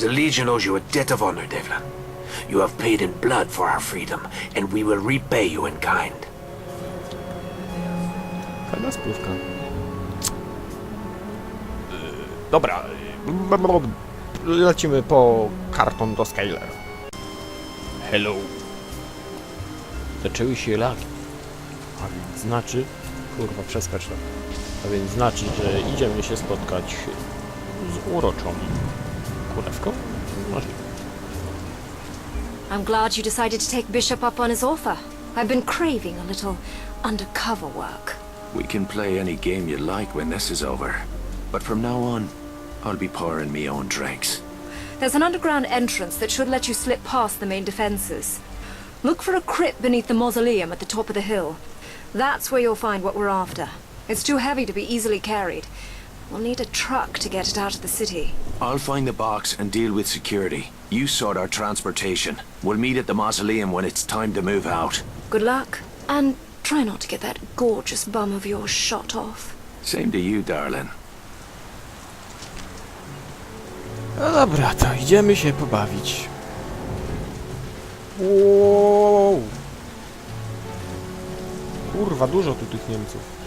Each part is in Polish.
The Legion owes you a debt of honor, Devlin. You have paid in blood for our freedom, and we will repay you in kind. Fajna spływka. Dobra. Lecimy po karton do Skyler. Hello. Zaczęły się lagi. A więc znaczy... Kurwa, przeskacz to. A więc znaczy, że idziemy się spotkać z uroczą kurewką? Możliwe. I'm glad you decided to take Bishop up on his offer. I've been craving a little undercover work. We can play any game you like when this is over. But from now on, I'll be pouring me own drinks. There's an underground entrance that should let you slip past the main defenses. Look for a crypt beneath the mausoleum at the top of the hill. That's where you'll find what we're after. It's too heavy to be easily carried. We'll need a truck to get it out of the city. I'll find the box and deal with security. You sort our transportation. We'll meet at the mausoleum when it's time to move out. Good luck, and try not to get that gorgeous bum of yours shot off. Same to you, darling. No dobra, to idziemy się pobawić. Wow. Kurwa, dużo tu tych Niemców.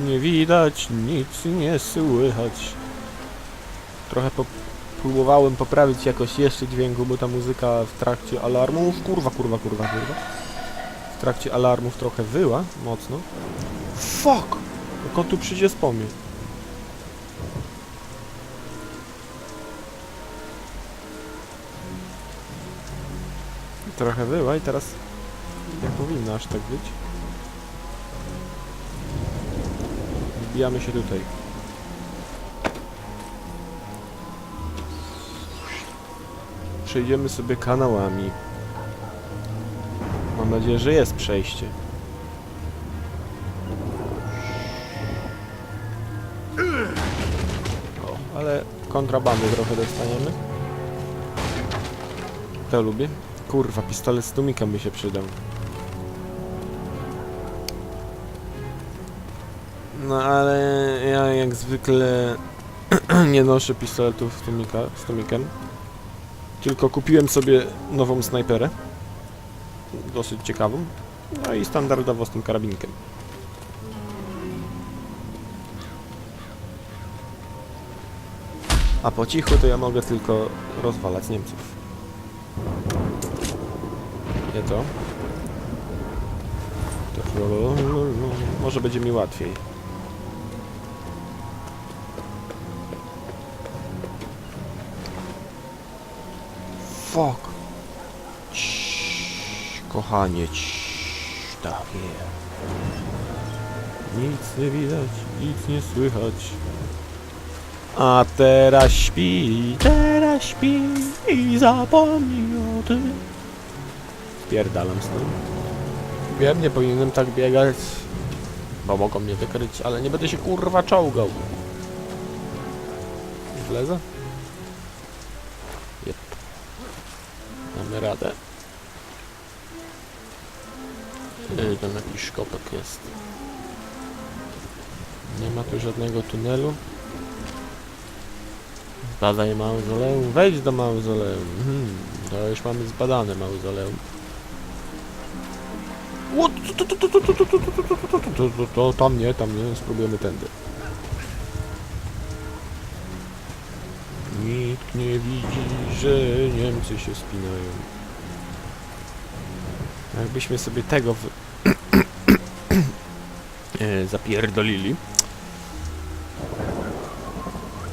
Nie widać, nic nie słychać. Trochę po próbowałem poprawić jakość jeszcze dźwięku, bo ta muzyka w trakcie alarmów, kurwa, kurwa, kurwa, kurwa w trakcie alarmów trochę wyła mocno. Fuck! Jak on tu przyjdzie po mnie. Trochę wyła i teraz nie powinno aż tak być. Wbijamy się tutaj. Przejdziemy sobie kanałami. Mam nadzieję, że jest przejście. O, ale kontrabandy trochę dostaniemy. To lubię. Kurwa, pistolet z tumikiem by się przydał. No ale ja jak zwykle nie noszę pistoletów z, tumika, z tumikiem. Tylko kupiłem sobie nową snajperę dosyć ciekawą. No i standardowo z tym karabinkiem. A po cichu to ja mogę tylko rozwalać Niemców. Nie to. To może będzie mi łatwiej. Fuck. Ciii, kochanie, ciii, takie. Nic nie widać, nic nie słychać. A teraz śpi, teraz śpi i zapomnij o tym. Spierdalam z tym. Wiem, nie powinienem tak biegać, bo mogą mnie wykryć, ale nie będę się kurwa czołgał. Wlezę? radę. Tam jakiś szkopek jest. Nie ma tu żadnego tunelu. Zbadaj mauzoleum. Wejdź do mauzoleum. Hmm, to już mamy zbadane mauzoleum. To tam nie, tam nie, spróbujemy tędy. Nikt nie widzi, że Niemcy się spinają. Jakbyśmy sobie tego w... e, zapierdolili.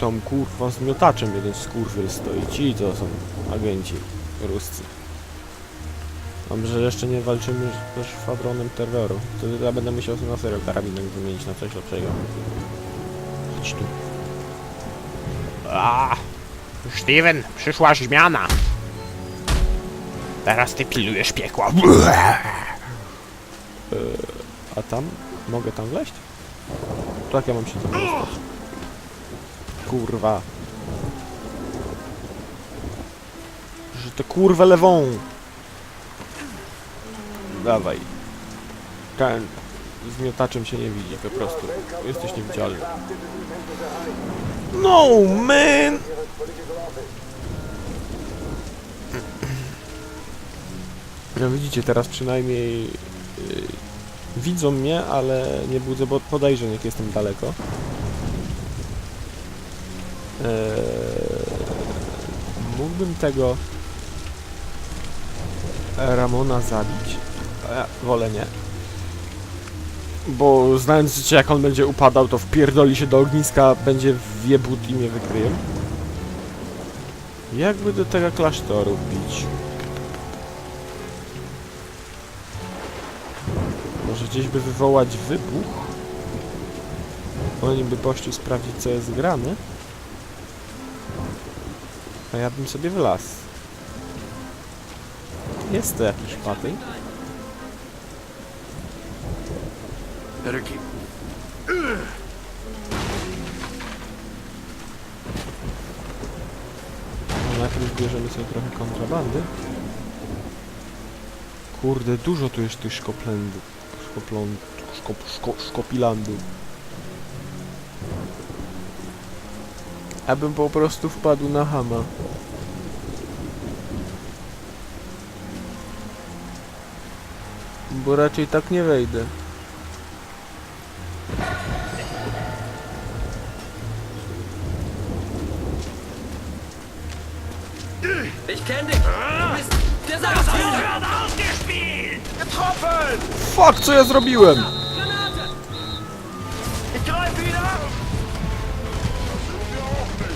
Tam kurwa z miotaczem jeden skurwyl stoi. Ci to są agenci ruscy. Dobrze, że jeszcze nie walczymy ze szwadronem terroru. To ja będę musiał na serio karabinek wymienić na coś lepszego. Chodź tu. Steven, przyszła zmiana. Teraz ty pilujesz piekła. E, a tam? Mogę tam wleźć? Tak, ja mam się tam dostać. Kurwa. Że to kurwę lewą. Dawaj. Ten. z miotaczem się nie widzi, po prostu. Jesteś niewidzialny. No, man! No widzicie, teraz przynajmniej yy, widzą mnie, ale nie budzę bo podejrzeń, jak jestem daleko. Eee, mógłbym tego Ramona zabić. Ja wolę nie. Bo znając życie, jak on będzie upadał, to wpierdoli się do ogniska, będzie wiebut i mnie wykryje. Jakby do tego klasztoru bić? Może gdzieś by wywołać wybuch? Oni by poszli sprawdzić, co jest grane. A ja bym sobie wlazł. Jest to jakiś patyk. Better keep... No najpierw bierzemy sobie trochę kontrabandy. Kurde, dużo tu jest tych szkoplędów. Szkopląd... Szkop, szko, szkopilandów. Abym po prostu wpadł na hama. Bo raczej tak nie wejdę. Fuck, co ja zrobiłem?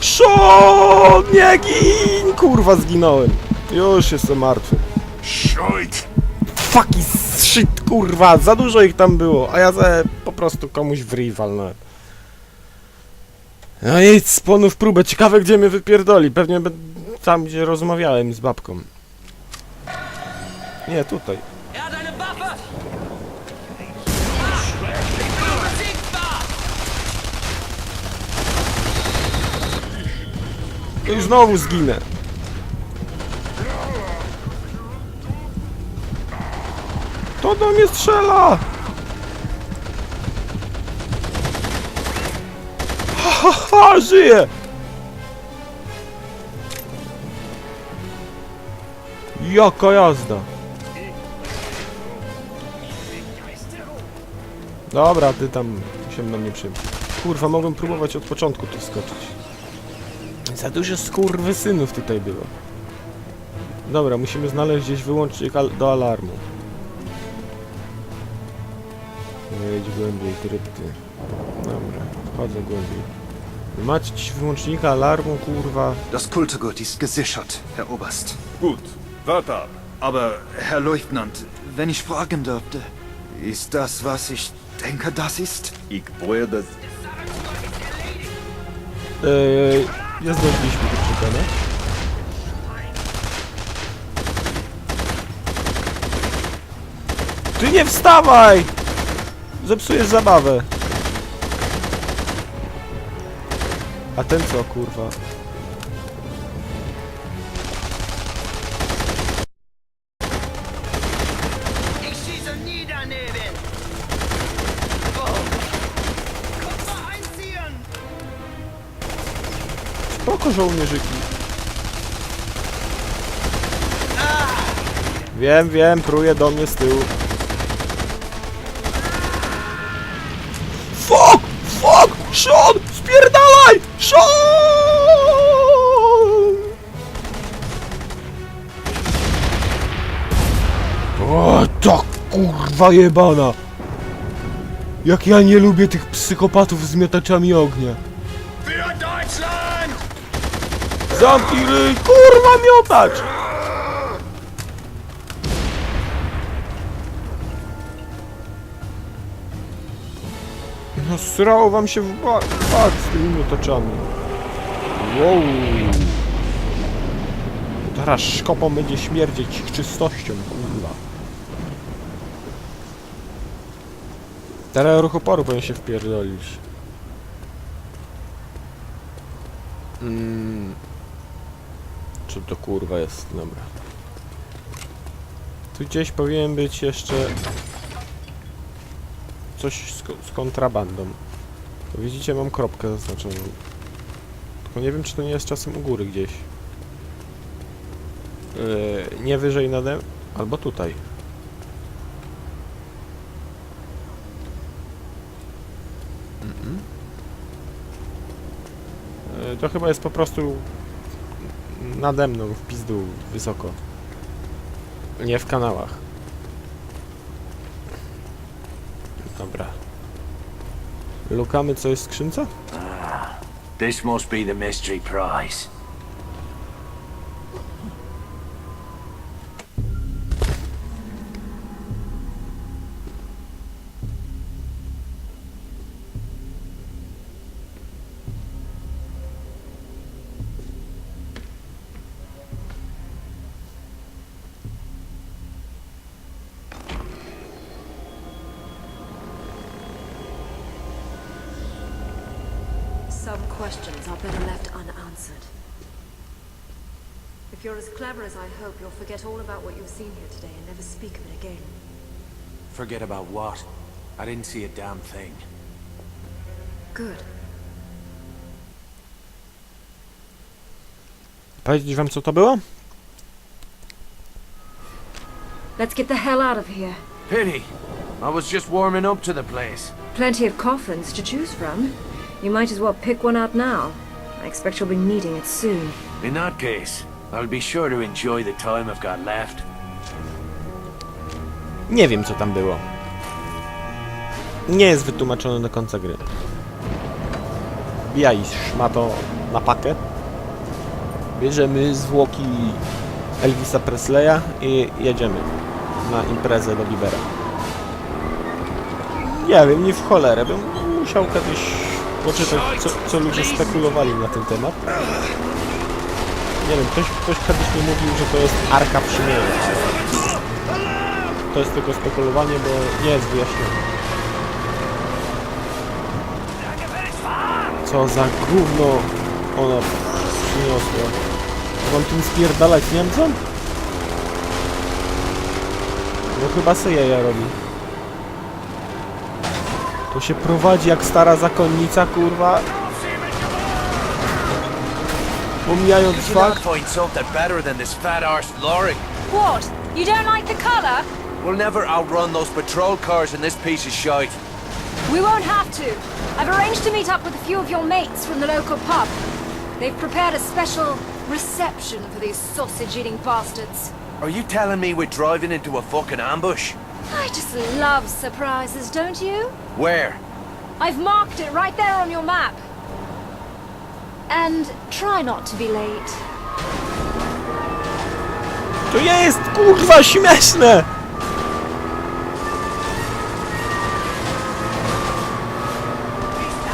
Szon, nie gin! Kurwa, zginąłem. Już jestem martwy. Shite! Fucking shit, kurwa, za dużo ich tam było, a ja ze po prostu komuś w walnąłem. No i ponów próbę, ciekawe gdzie mnie wypierdoli, pewnie tam gdzie rozmawiałem z babką. Nie, tutaj. No i znowu zginę. To do mnie strzela! Ha, ha, żyje! Jaka jazda! Dobra, ty tam się na mnie przym. Kurwa, mogłem próbować od początku tu skoczyć. Za dużo skurwysynów tutaj było. Dobra, musimy znaleźć gdzieś wyłącznik al do alarmu. Wejdź głębiej, krypty. Dobra, wchodzę głębiej. Macie dziś wyłącznika alarmu, kurwa. Das Kulturgut ist gesichert, Herr Oberst. Gut, warte ab. Aber, Herr Leutnant, wenn ich fragen dürfte, ist das, was ich denke, das ist? Ich brauche das. Nie zdążyliśmy tu przekonać. Ty nie wstawaj! Zepsujesz zabawę. A ten co, kurwa? Spoko żołnierzyki. Wiem, wiem, pruje do mnie z tyłu. Fuck! Fuck! Sean! Spierdalaj! Sean! O, ta kurwa jebana! Jak ja nie lubię tych psychopatów z miotaczami ognia. Zamknij ryj, kurwa miotacz! No srało wam się w ba- bak z tymi miotaczami. Wow. Teraz szkopą będzie śmierdzieć czystością, kurwa. Teraz ruch oporu powinien się wpierdolić. Mm. To kurwa jest? Dobra. Tu gdzieś powinien być jeszcze coś z, z kontrabandą. Widzicie, mam kropkę zaznaczoną. Tylko nie wiem, czy to nie jest czasem u góry gdzieś. Yy, nie wyżej nade... albo tutaj. Mhm. Yy, to chyba jest po prostu nade mną, w pizdu, wysoko. Nie w kanałach. Dobra. Lukamy, co jest w skrzynce? This must be the mystery prize. Some questions are better left unanswered. If you're as clever as I hope, you'll forget all about what you've seen here today and never speak of it again. Forget about what? I didn't see a damn thing. Good. Powiedzieć wam, co to było? Let's get the hell out of here. Pity. I was just warming up to the place. Plenty of coffins to choose from. You might as well pick one out now. I expect you'll be needing it soon. In that case, I'll be sure to enjoy the time I've got left. Nie wiem, co tam było. Nie jest wytłumaczone do końca gry. Bijaj szmato na pakę. Bierzemy zwłoki Elvisa Presleya i jedziemy na imprezę do Libera. Nie wiem, nie w cholerę, bym musiał kiedyś poczytać, co, co ludzie spekulowali na ten temat. Nie wiem, ktoś, ktoś kiedyś mi mówił, że to jest Arka Przymierza, to jest tylko spekulowanie, bo nie jest wyjaśnione. Co za gówno ona przyniosła. Mam tym spierdalać Niemcom? No chyba sobie ja robi. To się prowadzi jak stara zakonnica, kurwa. Pomijając Did you not fakt, find something better than this fat-arsed lorry? What? You don't like the colour? We'll never outrun those patrol cars in this piece of shite. We won't have to. I've arranged to meet up with a few of your mates from the local pub. They've prepared a special reception for these sausage-eating bastards. Are you telling me we're driving into a fucking ambush? I just love surprises, don't you? Where? I've marked it right there on your map. And try not to be late. to nie jest kurwa śmieszne!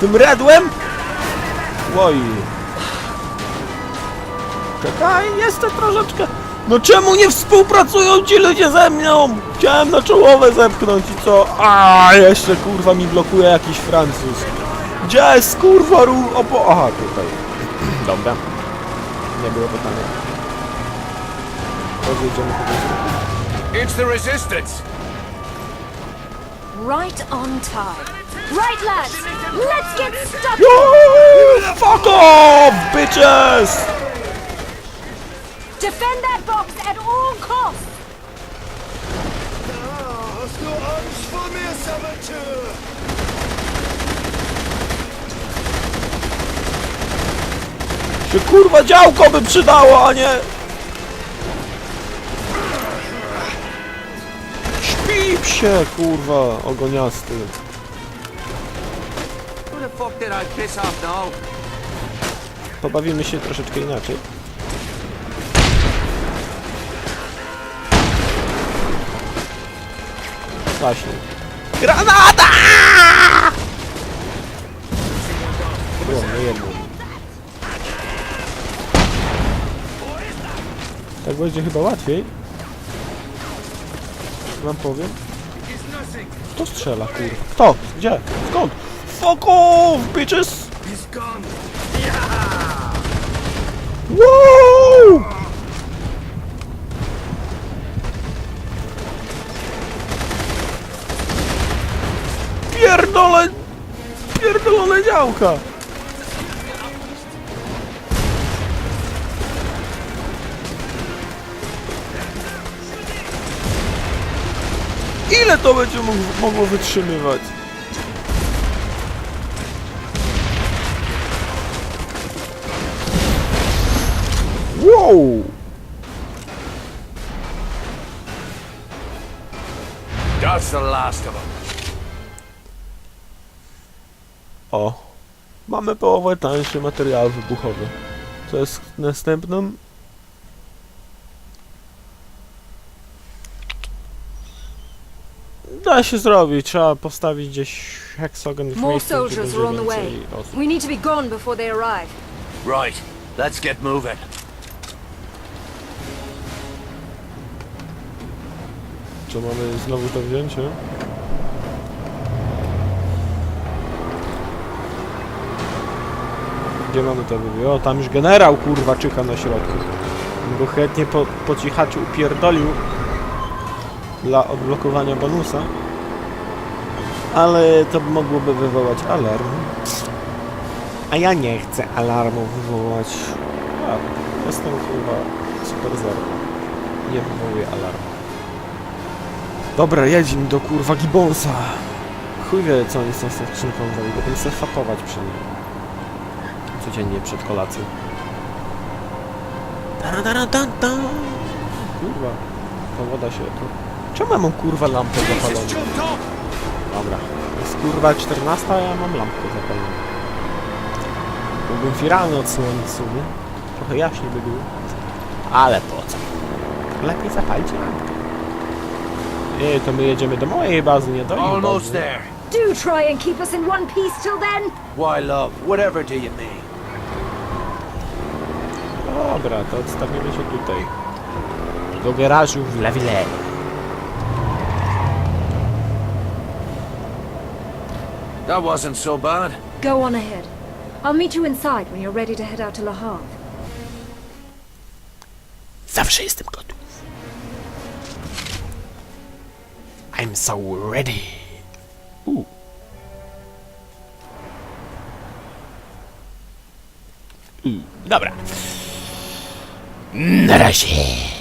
Tym redłem? Oj. Czekaj, jeszcze troszeczkę. No czemu nie współpracują ci ludzie ze mną? Chciałem na czołowe zepchnąć i co? A jeszcze kurwa mi blokuje jakiś Francuz. Gdzie jest kurwa ru... Opo... Aha, tutaj. Dobra. Nie było pytania. Podjedziemy po prostu. It's the resistance! Right on time. Right, lads! Let's get stuck! Fuck off, bitches! Defend that box at all costs! Hast du Angst vor mir, Saboteur? Się kurwa działko by przydało, a nie... Śpip się, kurwa, ogoniasty. Who the fuck did I piss off now? Pobawimy się troszeczkę inaczej. Właśnie. Granata! Było mnie jedno. Tak będzie chyba łatwiej. Wam powiem. Kto strzela, kurwa? Kto? Gdzie? Skąd? Fuck off, bitches! Wow! Pierdolę! Pierdolone działka! Ile to będzie mogło wytrzymywać? Wow! That's the last of them. O, mamy połowę tańsze materiały wybuchowe. Co jest następną? Da się zrobić, trzeba postawić gdzieś heksagon w More miejscu, gdzie soldiers będzie are on the way. więcej osób. We need to be gone before they arrive. Right. Let's get moving. Co mamy znowu to wzięcie? Gdzie mamy to wybiło? O, tam już generał kurwa czyha na środku. Go chętnie po, po cichaczu upierdolił dla odblokowania bonusa. Ale to mogłoby wywołać alarm. A ja nie chcę alarmu wywołać. A, jestem chyba super zero. Nie wywołuję alarmu. Dobra, jedźmy do kurwa Gibbonsa. Chuj wie co oni z tą skrzynką będę sobie fapować przy nim. Codziennie przed kolacją. Taradaradan. Kurwa, ta woda się tu... Czemu ja mam kurwa lampę zapaloną? Dobra, jest kurwa 14, a ja mam lampkę zapaloną. Mógłbym firalny odsłonić w sumie. Trochę jaśniej by było. Ale po co? Lepiej zapalcie lampkę. Nie, to my jedziemy do mojej bazy, nie do ich Almost bazy. there. Do try and keep us in one piece till then. Why, love? Whatever do you mean? Dobra, to odstawimy się tutaj. Do garażu w Lawile. That wasn't so bad. Go on ahead. I'll meet you inside when you're ready to head out to Havre. Zawsze jestem gotów. I'm so ready. U. U, dobra. Na razie.